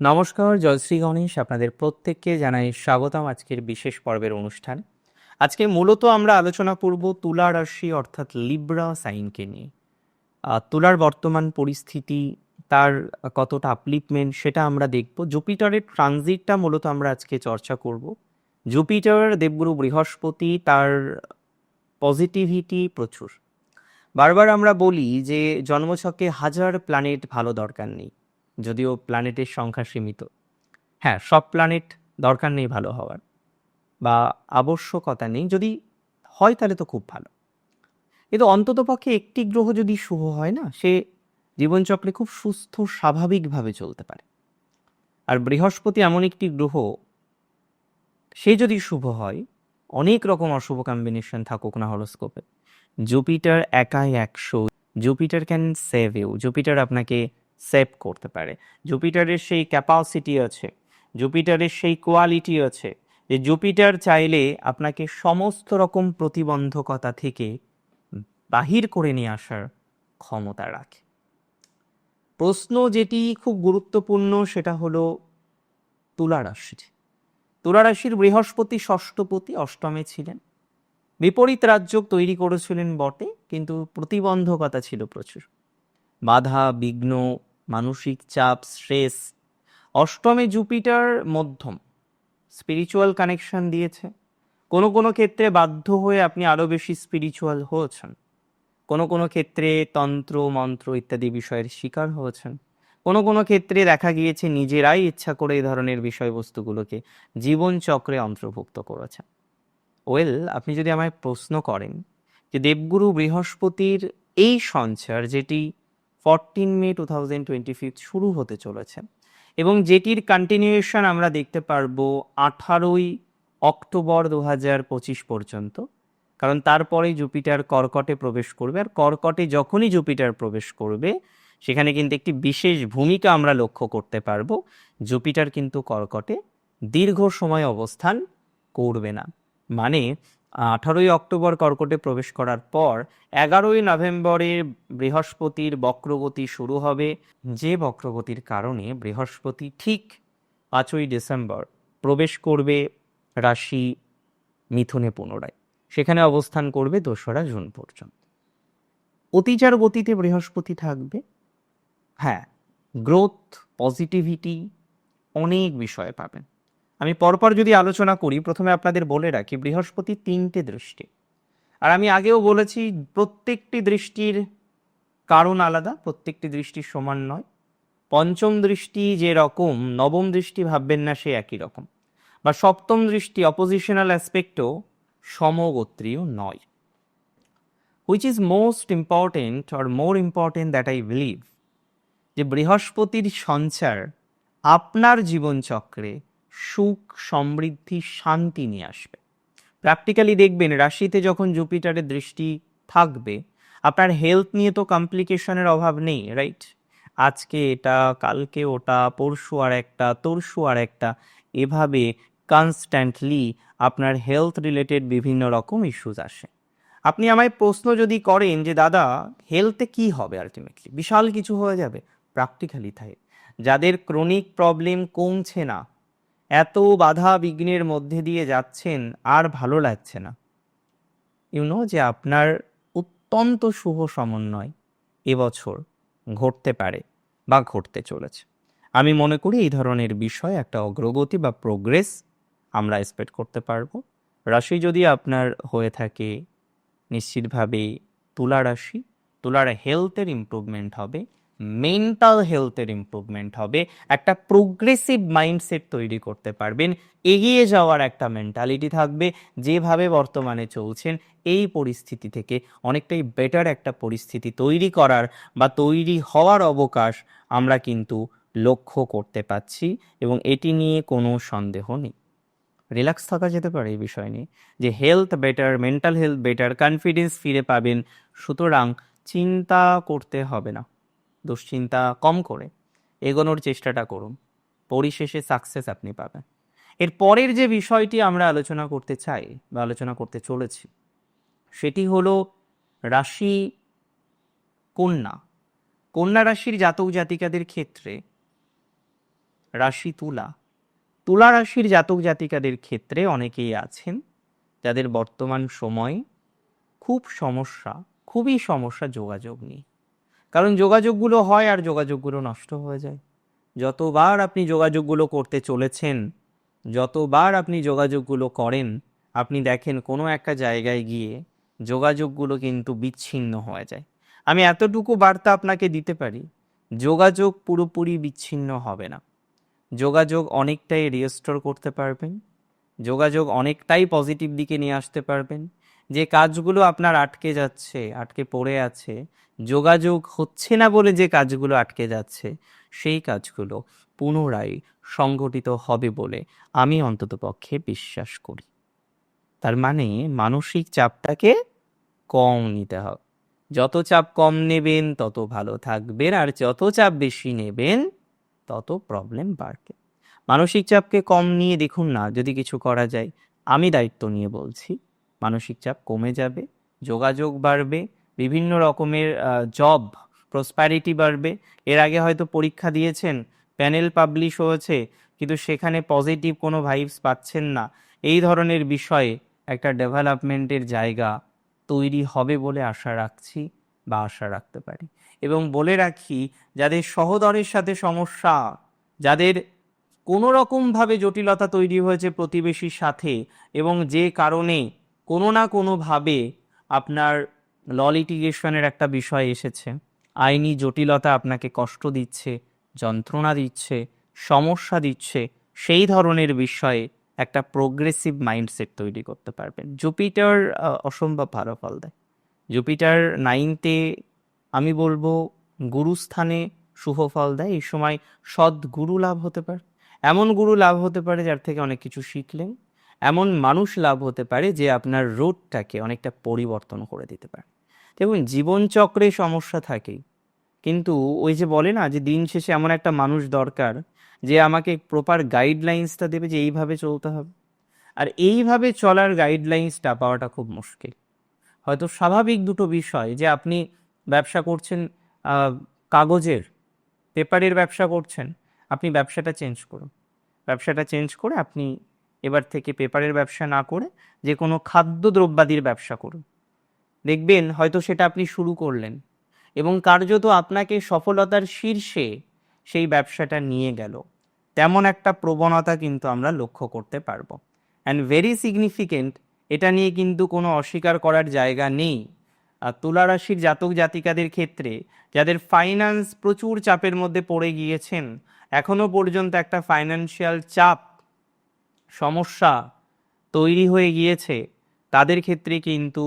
নমস্কার জয়শ্রী গণেশ। আপনাদের প্রত্যেককে জানাই স্বাগতম আজকের বিশেষ পর্বের অনুষ্ঠান। আজকে মূলত আমরা আলোচনা করব তুলা রাশি, অর্থাৎ লিব্রা সাইনকে নিয়ে। তুলার বর্তমান পরিস্থিতি, তার কতটা আপলিপমেন্ট সেটা আমরা দেখব। জুপিটারের ট্রানজিটটা মূলত আমরা আজকে চর্চা করব। জুপিটার দেবগুরু বৃহস্পতি, তার পজিটিভিটি প্রচুর। বারবার আমরা বলি যে জন্মছকে হাজার প্ল্যানেট ভালো দরকার নেই। যদিও প্ল্যানেটের সংখ্যা সীমিত। হ্যাঁ সব প্ল্যানেট দরকার নেই ভালো হওয়ার। বা আবশ্যকতা নেই, যদি হয় তাহলে তো খুব ভালো। কিন্তু অন্ততপক্ষে একটি গ্রহ যদি শুভ হয় না, সে জীবনচক্রে খুব সুস্থ, স্বাভাবিকভাবে চলতে পারে। আর বৃহস্পতি এমন একটি গ্রহ, সে যদি শুভ হয়, অনেক রকম অশুভ কম্বিনেশন থাকুক না হরোস্কোপে। জুপিটার একাই একশো, Jupiter can save you Jupiter আপনাকে সেভ করতে পারে। জুপিটারের সেই ক্যাপাসিটি আছে, জুপিটারের সেই কোয়ালিটি আছে যে জুপিটার চাইলে আপনাকে সমস্ত রকম প্রতিবন্ধকতা থেকে বাহির করে নিয়ে আসার ক্ষমতা রাখে। প্রশ্ন যেটি খুব গুরুত্বপূর্ণ সেটা হলো তুলা রাশির। তুলা রাশির বৃহস্পতি ষষ্ঠপতি অষ্টমে ছিলেন। বিপরীত রাজ্য তৈরি করেছিলেন বটে, কিন্তু প্রতিবন্ধকতা ছিল প্রচুর। বাধা, বিঘ্ন, মানসিক চাপ, স্ট্রেস। অষ্টমে জুপিটার মধ্যম। স্পিরিচুয়াল কানেকশন দিয়েছে। কোনো কোনো ক্ষেত্রে বাধ্য হয়ে আপনি আরও বেশি স্পিরিচুয়াল হয়েছেন। কোনো কোনো ক্ষেত্রে তন্ত্র, মন্ত্র ইত্যাদি বিষয়ের শিকার হয়েছেন। কোনো কোনো ক্ষেত্রে দেখা গিয়েছে নিজেরাই ইচ্ছা করে এই ধরনের বিষয়বস্তুগুলোকে জীবনচক্রে অন্তর্ভুক্ত করেছেন। ওয়েল, আপনি যদি আমায় প্রশ্ন করেন যে দেবগুরু বৃহস্পতির এই সঞ্চার যেটি fourteen May two thousand twenty fifth শুরু হতে চলেছে। এবং যেটির কন্টিনিউয়েশন আমরা দেখতে পারব আঠারোই অক্টোবর দু হাজার পঁচিশ পর্যন্ত। কারণ তারপরে জুপিটার কর্কটে প্রবেশ করবে। আর কর্কটে যখনই জুপিটার প্রবেশ করবে, সেখানে কিন্তু একটি বিশেষ ভূমিকা আমরা লক্ষ্য করতে পারব। জুপিটার কিন্তু কর্কটে দীর্ঘ সময় অবস্থান করবে না। মানে আঠারোই অক্টোবর কর্কটে প্রবেশ করার পর এগারোই নভেম্বরে বৃহস্পতির বক্রগতি শুরু হবে। যে বক্রগতির কারণে বৃহস্পতি ঠিক পাঁচই ডিসেম্বর প্রবেশ করবে রাশি মিথুনে পুনরায়। সেখানে অবস্থান করবে দোসরা জুন পর্যন্ত। অতিচার গতিতে বৃহস্পতি থাকবে। হ্যাঁ গ্রোথ পজিটিভিটি অনেক বিষয়ে পাবেন। আমি পরপর যদি আলোচনা করি, প্রথমে আপনাদের বলে রাখি, বৃহস্পতি তিনটে দৃষ্টি। আর আমি আগেও বলেছি, প্রত্যেকটি দৃষ্টির কারণ আলাদা, প্রত্যেকটি দৃষ্টি সমান নয়। পঞ্চম দৃষ্টি যে রকম, নবম দৃষ্টি ভাববেন না, সে একই রকম। বা সপ্তম দৃষ্টি অপোজিশনাল অ্যাসপেক্টও সমগোত্রীয় নয়। Which is most important or more important that I believe যে বৃহস্পতির সঞ্চার আপনার জীবনচক্রে সুখ, সমৃদ্ধি, শান্তি নিয়ে আসবে। প্র্যাকটিক্যালি দেখবেন, রাশিতে যখন জুপিটারের দৃষ্টি থাকবে, আপনার হেলথ নিয়ে তো কমপ্লিকেশনের অভাব নেই রাইট আজকে এটা, কালকে ওটা, পরশু আর একটা, তরশু আর একটা, এভাবে কনস্ট্যান্টলি আপনার হেলথ রিলেটেড বিভিন্ন রকম ইস্যুস আসে। আপনি আমায় প্রশ্ন যদি করেন যে, দাদা হেলথে কি হবে আলটিমেটলি বিশাল কিছু হয়ে যাবে প্র্যাকটিক্যালি তাই। যাদের ক্রনিক প্রবলেম কমছে না এত বাধা বিঘ্নের মধ্যে দিয়ে যাচ্ছেন আর ভালো লাগছে না। ইউনো যে আপনার অত্যন্ত শুভ সমন্বয় এবছর ঘটতে পারে বা ঘটতে চলেছে। আমি মনে করি এই ধরনের বিষয়, একটা অগ্রগতি বা প্রোগ্রেস আমরা এক্সপেক্ট করতে পারব। রাশি যদি আপনার হয়ে থাকে, নিশ্চিতভাবে তুলা রাশি, তুলার হেলথের ইমপ্রুভমেন্ট হবে। মেন্টাল হেলথের ইমপ্রুভমেন্ট হবে। একটা প্রোগ্রেসিভ মাইন্ডসেট তৈরি করতে পারবেন। এগিয়ে যাওয়ার একটা মেন্টালিটি থাকবে। যেভাবে বর্তমানে চলছেন, এই পরিস্থিতি থেকে অনেকটাই বেটার একটা পরিস্থিতি তৈরি করার বা তৈরি হওয়ার অবকাশ আমরা কিন্তু লক্ষ্য করতে পাচ্ছি এবং এটি নিয়ে কোনো সন্দেহ নেই। রিল্যাক্স থাকা যেতে পারে এই বিষয় নিয়ে। যে health better mental health better confidence ফিরে পাবেন। সুতরাং চিন্তা করতে হবে না। দুশ্চিন্তা কম করে, এগোনোর চেষ্টাটা করুন। পরিশেষে সাকসেস আপনি পাবেন। এর পরের যে বিষয়টি আমরা আলোচনা করতে চাই বা আলোচনা করতে চলেছি, সেটি হলো রাশি কন্যা। কন্যা রাশির জাতক জাতিকাদের ক্ষেত্রে রাশি তুলা। তুলা রাশির জাতক জাতিকাদের ক্ষেত্রে অনেকেই আছেন যাদের বর্তমান সময়ে খুব সমস্যা, খুবই সমস্যা যোগাযোগ নিয়ে। কারণ যোগাযোগগুলো হয় আর যোগাযোগগুলো নষ্ট হয়ে যায়। যতবার আপনি যোগাযোগগুলো করতে চলেছেন, যতবার আপনি যোগাযোগগুলো করেন, আপনি দেখেন কোনো একটা জায়গায় গিয়ে যোগাযোগগুলো কিন্তু বিচ্ছিন্ন হয়ে যায়। আমি এতটুকু বার্তা আপনাকে দিতে পারি, যোগাযোগ পুরোপুরি বিচ্ছিন্ন হবে না। যোগাযোগ অনেকটাই রিস্টোর করতে পারবেন, যোগাযোগ অনেকটাই পজিটিভ দিকে নিয়ে আসতে পারবেন যে কাজগুলো আপনার আটকে যাচ্ছে, আটকে পড়ে আছে, যোগাযোগ হচ্ছে না বলে যে কাজগুলো আটকে যাচ্ছে, সেই কাজগুলো পুনরায় সংগঠিত হবে বলে আমি অন্ততপক্ষে বিশ্বাস করি। তার মানে মানসিক চাপটাকে কম নিতে হবে। যত চাপ কম নেবেন, তত ভালো থাকবেন, আর যত চাপ বেশি নেবেন, তত প্রবলেম বাড়বে। মানসিক চাপকে কম নিয়ে দেখুন না, যদি কিছু করা যায়, আমি দায়িত্ব নিয়ে বলছি। মানসিক চাপ কমে যাবে, যোগাযোগ বাড়বে, বিভিন্ন রকমের জব প্রসপ্যারিটি বাড়বে। এর আগে হয়তো পরীক্ষা দিয়েছেন প্যানেল পাবলিশ হয়েছে, কিন্তু সেখানে পজিটিভ কোনো ভাইবস পাচ্ছেন না। এই ধরনের বিষয়ে একটা ডেভেলপমেন্টের জায়গা তৈরি হবে বলে আশা রাখছি বা আশা রাখতে পারি। এবং বলে রাখি, যাদের সহদরের সাথে সমস্যা, যাদের কোনো রকমভাবে জটিলতা তৈরি হয়েছে প্রতিবেশীর সাথে এবং যে কারণে কোনো না কোনোভাবে আপনার ল লিটিগেশনের একটা বিষয় এসেছে। আইনি জটিলতা আপনাকে কষ্ট দিচ্ছে, যন্ত্রণা দিচ্ছে, সমস্যা দিচ্ছে, সেই ধরনের বিষয়ে একটা প্রোগ্রেসিভ মাইন্ডসেট তৈরি করতে পারবেন। জুপিটার অসম্ভব ভালো ফল দেয়। জুপিটার নাইনতে আমি বলব গুরুস্থানে শুভ ফল দেয়। এই সময় সৎ গুরু লাভ হতে পারে। এমন গুরু লাভ হতে পারে যার থেকে অনেক কিছু শিখলেন। এমন মানুষ লাভ হতে পারে যে আপনার রোডটাকে অনেকটা পরিবর্তন করে দিতে পারে। দেখুন, জীবনচক্রে সমস্যা থাকেই। কিন্তু ওই যে বলে না যে দিন শেষে এমন একটা মানুষ দরকার যে আমাকে প্রপার গাইডলাইন্সটা দেবে যে এইভাবে চলতে হবে। আর এইভাবে চলার গাইডলাইন্সটা পাওয়াটা খুব মুশকিল। হয়তো স্বাভাবিক দুটো বিষয় যে আপনি ব্যবসা করছেন কাগজের পেপারের ব্যবসা করছেন, আপনি ব্যবসাটা চেঞ্জ করুন। ব্যবসাটা চেঞ্জ করে আপনি এবার থেকে পেপারের ব্যবসা না করে যে কোনো খাদ্যদ্রব্যাদির ব্যবসা করুন। দেখবেন হয়তো সেটা আপনি শুরু করলেন এবং কার্যত আপনাকে সফলতার শীর্ষে সেই ব্যবসাটা নিয়ে গেল। তেমন একটা প্রবণতা কিন্তু আমরা লক্ষ্য করতে পারব। অ্যান্ড ভেরি সিগনিফিকেন্ট এটা নিয়ে কিন্তু কোনো অস্বীকার করার জায়গা নেই। আর তুলা রাশির জাতক জাতিকাদের ক্ষেত্রে যাদের ফাইন্যান্স প্রচুর চাপের মধ্যে পড়ে গিয়েছেন, এখনও পর্যন্ত একটা ফাইন্যান্সিয়াল চাপ সমস্যা তৈরি হয়ে গিয়েছে, তাদের ক্ষেত্রে কিন্তু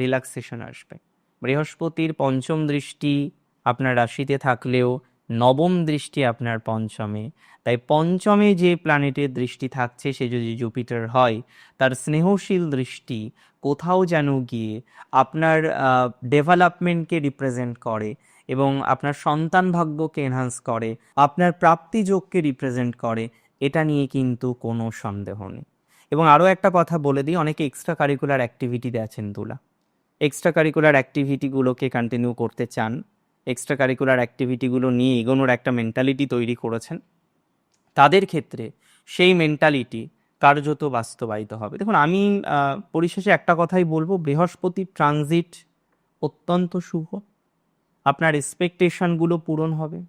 রিল্যাক্সেশন আসবে। বৃহস্পতির পঞ্চম দৃষ্টি আপনার রাশিতে থাকলেও, নবম দৃষ্টি আপনার পঞ্চমে। তাই পঞ্চমে যে প্ল্যানেটের দৃষ্টি থাকছে, সে যদি জুপিটার হয়, তার স্নেহশীল দৃষ্টি কোথাও যেন গিয়ে আপনার ডেভেলপমেন্টকে রিপ্রেজেন্ট করে এবং আপনার সন্তান ভাগ্যকে এনহান্স করে, আপনার প্রাপ্তিযোগকে রিপ্রেজেন্ট করে এটা নিয়ে কিন্তু কোনো সন্দেহ নেই। এবং আরও একটা কথা বলে দিই, অনেকে এক্সট্রা কারিকুলার অ্যাক্টিভিটিতে আছেন তুলা এক্সট্রা কারিকুলার অ্যাক্টিভিটিগুলোকে কন্টিনিউ করতে চান। এক্সট্রা কারিকুলার অ্যাক্টিভিটিগুলো নিয়ে এগোনোর একটা মেন্টালিটি তৈরি করেছেন। তাদের ক্ষেত্রে সেই মেন্টালিটি কার্যত বাস্তবায়িত হবে। দেখুন, আমি পরিশেষে একটা কথাই বলব, বৃহস্পতি ট্রানজিট অত্যন্ত শুভ। আপনার এক্সপেকটেশনগুলো পূরণ হবে।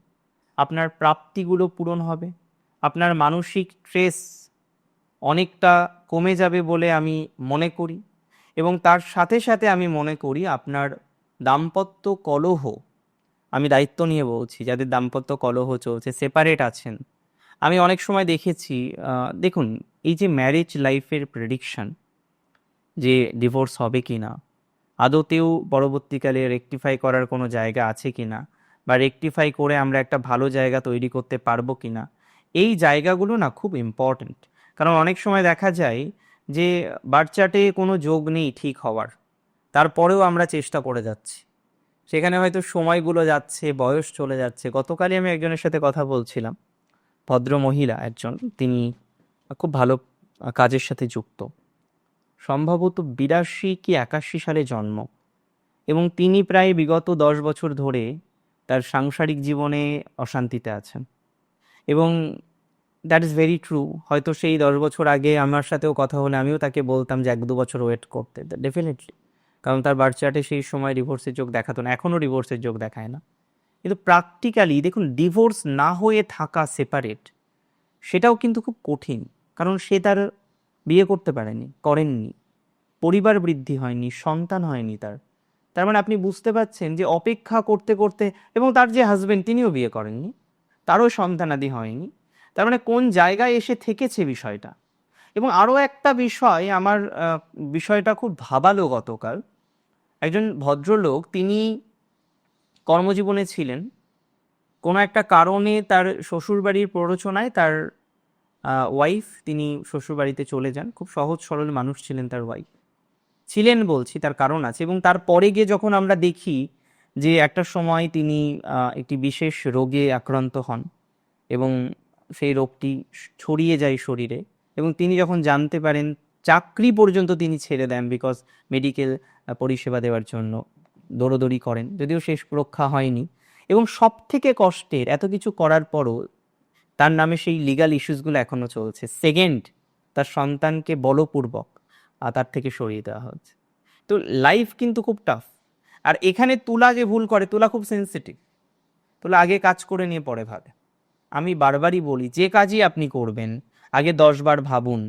আপনার প্রাপ্তিগুলো পূরণ হবে। আপনার মানসিক স্ট্রেস অনেকটা কমে যাবে বলে আমি মনে করি এবং তার সাথে সাথে আমি মনে করি আপনার দাম্পত্য কলহ, আমি দায়িত্ব নিয়ে বলছি, যাদের দাম্পত্য কলহ চলছে সেপারেট আছেন। আমি অনেক সময় দেখেছি দেখুন, এই যে ম্যারেজ লাইফের প্রেডিকশন যে ডিভোর্স হবে কি না, আদতেও পরবর্তীকালে রেকটিফাই করার কোনো জায়গা আছে কি না, বা রেকটিফাই করে আমরা একটা ভালো জায়গা তৈরি করতে পারব কি না এই জায়গাগুলো না খুব ইম্পর্ট্যান্ট কারণ অনেক সময় দেখা যায় যে বাচ্চাটে কোনো যোগ নেই ঠিক হওয়ার, তারপরেও আমরা চেষ্টা করে যাচ্ছি। সেখানে হয়তো সময়গুলো যাচ্ছে, বয়স চলে যাচ্ছে। গতকালই আমি একজনের সাথে কথা বলছিলাম, ভদ্র মহিলা একজন, তিনি খুব ভালো কাজের সাথে যুক্ত। সম্ভবত বিরাশি কি একাশি সালে জন্ম এবং তিনি প্রায় বিগত দশ বছর ধরে তার সাংসারিক জীবনে অশান্তিতে আছেন। এবং দ্যাট ইজ ভেরি ট্রু হয়তো সেই দশ বছর আগে আমার সাথেও কথা হলে আমিও তাকে বলতাম যে এক দু বছর ওয়েট করতে। ডেফিনেটলি কারণ তার বার্থ চার্টে সেই সময় ডিভোর্সের যোগ দেখাতো না, এখনও ডিভোর্সের যোগ দেখায় না। কিন্তু প্র্যাকটিক্যালি দেখুন ডিভোর্স না হয়ে থাকা সেপারেট সেটাও কিন্তু খুব কঠিন। কারণ সে তার বিয়ে করতে পারেনি, করেননি। পরিবার বৃদ্ধি হয়নি, সন্তান হয়নি তার। তার মানে আপনি বুঝতে পারছেন যে অপেক্ষা করতে করতে এবং তার যে হাজবেন্ড তিনিও বিয়ে করেননি। তারও সন্তানাদি হয়নি। তার মানে কোন জায়গায় এসে থেকেছে বিষয়টা? এবং আরও একটা বিষয় আমার বিষয়টা খুব ভাবালো গতকাল। একজন ভদ্রলোক, তিনি কর্মজীবনে ছিলেন। কোনো একটা কারণে তার শ্বশুরবাড়ির প্ররোচনায় তার ওয়াইফ তিনি শ্বশুরবাড়িতে চলে যান। খুব সহজ সরল মানুষ ছিলেন তার ওয়াইফ ছিলেন বলছি, তার কারণ আছে। এবং তারপরে গিয়ে যখন আমরা দেখি যে একটা সময় তিনি একটি বিশেষ রোগে আক্রান্ত হন এবং সেই রোগটি ছড়িয়ে যায় শরীরে এবং তিনি যখন জানতে পারেন, চাকরি পর্যন্ত তিনি ছেড়ে দেন বিকজ মেডিকেল পরিষেবা দেওয়ার জন্য দৌড়দৌড়ি করেন, যদিও শেষ রক্ষা হয়নি এবং সব থেকে কষ্টের এত কিছু করার পরও তার নামে সেই লিগাল ইস্যুসগুলো এখনও চলছে। সেকেন্ড তার সন্তানকে বলপূর্বক তার থেকে সরিয়ে দেওয়া হচ্ছে। তো লাইফ কিন্তু খুব টাফ আর এখানে তুলা যে ভুল করে, তুলা খুব সেন্সিটিভ তুলা আগে কাজ করে নিয়ে পরে ভাবে। আমি বারবারই বলি, যে কাজই আপনি করবেন, আগে দশ বার ভাবুন,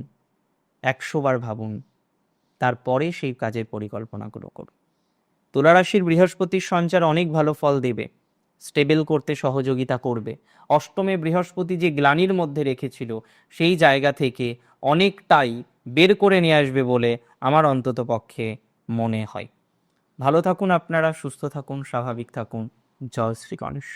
একশো বার ভাবুন, তারপরে সেই কাজের পরিকল্পনাগুলো করুন। তুলারাশির বৃহস্পতির সঞ্চার অনেক ভালো ফল দেবে স্টেবল করতে সহযোগিতা করবে। অষ্টমে বৃহস্পতি যে গ্লানির মধ্যে রেখেছিল, সেই জায়গা থেকে অনেকটাই বের করে নিয়ে আসবে বলে আমার অন্তত পক্ষে মনে হয়। ভালো থাকুন আপনারা সুস্থ থাকুন স্বাভাবিক থাকুন। জয় শ্রী গণেশ।